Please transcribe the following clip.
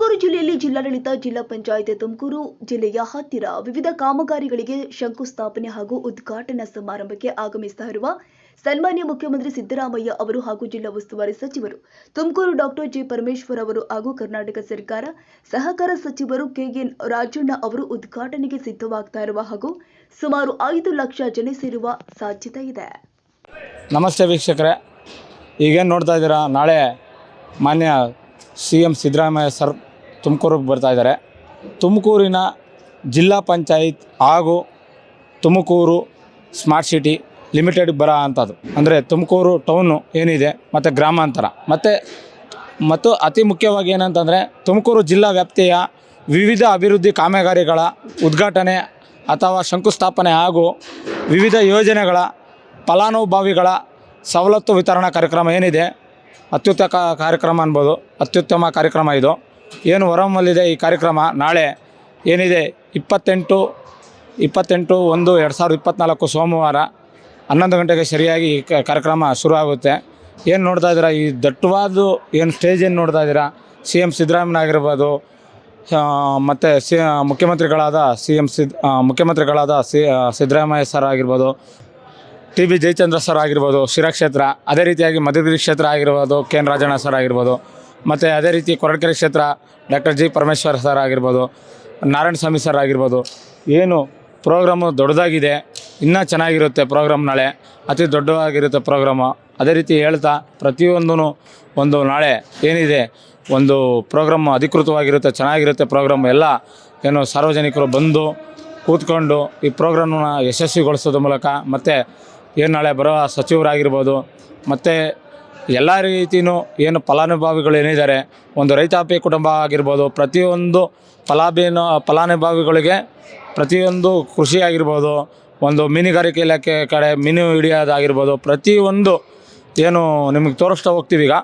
ತುಮಕೂರು ಜಿಲ್ಲೆಯಲ್ಲಿ ಜಿಲ್ಲಾಡಳಿತ, ಜಿಲ್ಲಾ ಪಂಚಾಯತ್ ತುಮಕೂರು ಜಿಲ್ಲೆಯ ಹತ್ತಿರ ವಿವಿಧ ಕಾಮಗಾರಿಗಳಿಗೆ ಶಂಕುಸ್ಥಾಪನೆ ಹಾಗೂ ಉದ್ಘಾಟನಾ ಸಮಾರಂಭಕ್ಕೆ ಆಗಮಿಸ್ತಾ ಇರುವ ಸನ್ಮಾನ್ಯ ಮುಖ್ಯಮಂತ್ರಿ ಸಿದ್ದರಾಮಯ್ಯ ಅವರು ಹಾಗೂ ಜಿಲ್ಲಾ ಉಸ್ತುವಾರಿ ಸಚಿವರು ತುಮಕೂರು ಡಾಕ್ಟರ್ ಜಿ ಪರಮೇಶ್ವರ್ ಅವರು ಹಾಗೂ ಕರ್ನಾಟಕ ಸರ್ಕಾರ ಸಹಕಾರ ಸಚಿವರು ಕೆಎನ್ ರಾಜಣ್ಣ ಅವರು ಉದ್ಘಾಟನೆಗೆ ಸಿದ್ಧವಾಗ್ತಾ ಇರುವ ಹಾಗೂ ಸುಮಾರು ಐದು ಲಕ್ಷ ಜನ ಸೇರುವ ಸಾಧ್ಯತೆ ಇದೆ. ನಮಸ್ತೆ ವೀಕ್ಷಕರೇ. ಈಗೇನು ನೋಡ್ತಾ ಇದ್ದೀರಾ? ನಾಳೆ ಮಾನ್ಯ ಸಿ ಎಂ ಸಿದ್ದರಾಮಯ್ಯ ಸರ್ ತುಮಕೂರಿಗೆ ಬರ್ತಾ ಇದ್ದಾರೆ. ತುಮಕೂರಿನ ಜಿಲ್ಲಾ ಪಂಚಾಯತ್ ಹಾಗೂ ತುಮಕೂರು ಸ್ಮಾರ್ಟ್ ಸಿಟಿ ಲಿಮಿಟೆಡ್ ಬರ ಅಂಥದ್ದು ಅಂದರೆ ತುಮಕೂರು ಟೌನು ಏನಿದೆ ಮತ್ತು ಗ್ರಾಮಾಂತರ. ಮತ್ತು ಮತ್ತು ಅತಿ ಮುಖ್ಯವಾಗಿ ಏನಂತಂದರೆ ತುಮಕೂರು ಜಿಲ್ಲಾ ವ್ಯಾಪ್ತಿಯ ವಿವಿಧ ಅಭಿವೃದ್ಧಿ ಕಾಮಗಾರಿಗಳ ಉದ್ಘಾಟನೆ ಅಥವಾ ಶಂಕುಸ್ಥಾಪನೆ ಹಾಗೂ ವಿವಿಧ ಯೋಜನೆಗಳ ಫಲಾನುಭವಿಗಳ ಸವಲತ್ತು ವಿತರಣಾ ಕಾರ್ಯಕ್ರಮ ಏನಿದೆ ಅತ್ಯುತ್ತ ಕಾರ್ಯಕ್ರಮ ಅನ್ಬೋದು, ಅತ್ಯುತ್ತಮ ಕಾರ್ಯಕ್ರಮ ಇದು. ಏನು ಹೊರಹೊಮ್ಮಲಿದೆ ಈ ಕಾರ್ಯಕ್ರಮ? ನಾಳೆ ಏನಿದೆ? ಇಪ್ಪತ್ತೆಂಟು ಇಪ್ಪತ್ತೆಂಟು, ಒಂದು, ಎರಡು ಸಾವಿರದ ಇಪ್ಪತ್ತ್ನಾಲ್ಕು ಸೋಮವಾರ ಹನ್ನೊಂದು ಗಂಟೆಗೆ ಸರಿಯಾಗಿ ಈ ಕಾರ್ಯಕ್ರಮ ಶುರುವಾಗುತ್ತೆ ಏನು ನೋಡ್ತಾ ಇದ್ದೀರಾ? ಈ ದಟ್ಟವಾದ ಏನು ಸ್ಟೇಜ್ ಏನು ನೋಡ್ತಾ ಇದ್ದೀರಾ? ಸಿ ಎಂ ಸಿದ್ದರಾಮಯ್ಯ ಆಗಿರ್ಬೋದು ಮತ್ತು ಸಿ ಮುಖ್ಯಮಂತ್ರಿಗಳಾದ ಸಿ ಎಂ ಸಿದ್ ಮುಖ್ಯಮಂತ್ರಿಗಳಾದ ಸಿ ಸಿದ್ದರಾಮಯ್ಯ ಸರ್ ಆಗಿರ್ಬೋದು, ಟಿ ಬಿ ಜಯಚಂದ್ರ ಸರ್ ಆಗಿರ್ಬೋದು, ಶಿರಾ ಕ್ಷೇತ್ರ, ಅದೇ ರೀತಿಯಾಗಿ ಮಧುಗಿರಿ ಕ್ಷೇತ್ರ ಆಗಿರ್ಬೋದು, ಕೆ ಎನ್ ರಾಜಣ್ಣ ಸರ್ ಆಗಿರ್ಬೋದು ಮತ್ತು ಅದೇ ರೀತಿ ಕೊರಟಗೆರೆ ಕ್ಷೇತ್ರ ಡಾಕ್ಟರ್ ಜಿ ಪರಮೇಶ್ವರ್ ಸರ್ ಆಗಿರ್ಬೋದು, ನಾರಾಯಣ ಸ್ವಾಮಿ ಸರ್ ಆಗಿರ್ಬೋದು, ಏನು ಪ್ರೋಗ್ರಾಮು ದೊಡ್ಡದಾಗಿದೆ, ಇನ್ನೂ ಚೆನ್ನಾಗಿರುತ್ತೆ ಪ್ರೋಗ್ರಾಮ್ ನಾಳೆ, ಅತಿ ದೊಡ್ಡದಾಗಿರುತ್ತೆ ಪ್ರೋಗ್ರಾಮು ಅದೇ ರೀತಿ ಹೇಳ್ತಾ ಪ್ರತಿಯೊಂದೂ ಒಂದು ನಾಳೆ ಏನಿದೆ, ಒಂದು ಪ್ರೋಗ್ರಾಮ್ ಅಧಿಕೃತವಾಗಿರುತ್ತೆ, ಚೆನ್ನಾಗಿರುತ್ತೆ ಪ್ರೋಗ್ರಾಮ್ ಎಲ್ಲ ಏನು ಸಾರ್ವಜನಿಕರು ಬಂದು ಕೂತ್ಕೊಂಡು ಈ ಪ್ರೋಗ್ರಾಮನ್ನು ಯಶಸ್ವಿಗೊಳಿಸೋದ್ರ ಮೂಲಕ ಮತ್ತು ಏನು ನಾಳೆ ಬರೋ ಸಚಿವರಾಗಿರ್ಬೋದು, ಮತ್ತು ಎಲ್ಲ ರೀತಿಯೂ ಏನು ಫಲಾನುಭವಿಗಳು ಏನಿದ್ದಾರೆ, ಒಂದು ರೈತಾಪಿ ಕುಟುಂಬ ಆಗಿರ್ಬೋದು, ಪ್ರತಿಯೊಂದು ಫಲಾಭಿನ, ಫಲಾನುಭವಿಗಳಿಗೆ ಪ್ರತಿಯೊಂದು ಕೃಷಿ ಆಗಿರ್ಬೋದು, ಒಂದು ಮೀನುಗಾರಿಕೆ ಇಲಾಖೆ ಕಡೆ ಮೀನು ಹಿಡಿಯೋದಾಗಿರ್ಬೋದು, ಪ್ರತಿಯೊಂದು ಏನು ನಿಮಗೆ ತೋರಿಸ್ತಾ ಹೋಗ್ತೀವಿ ಈಗ.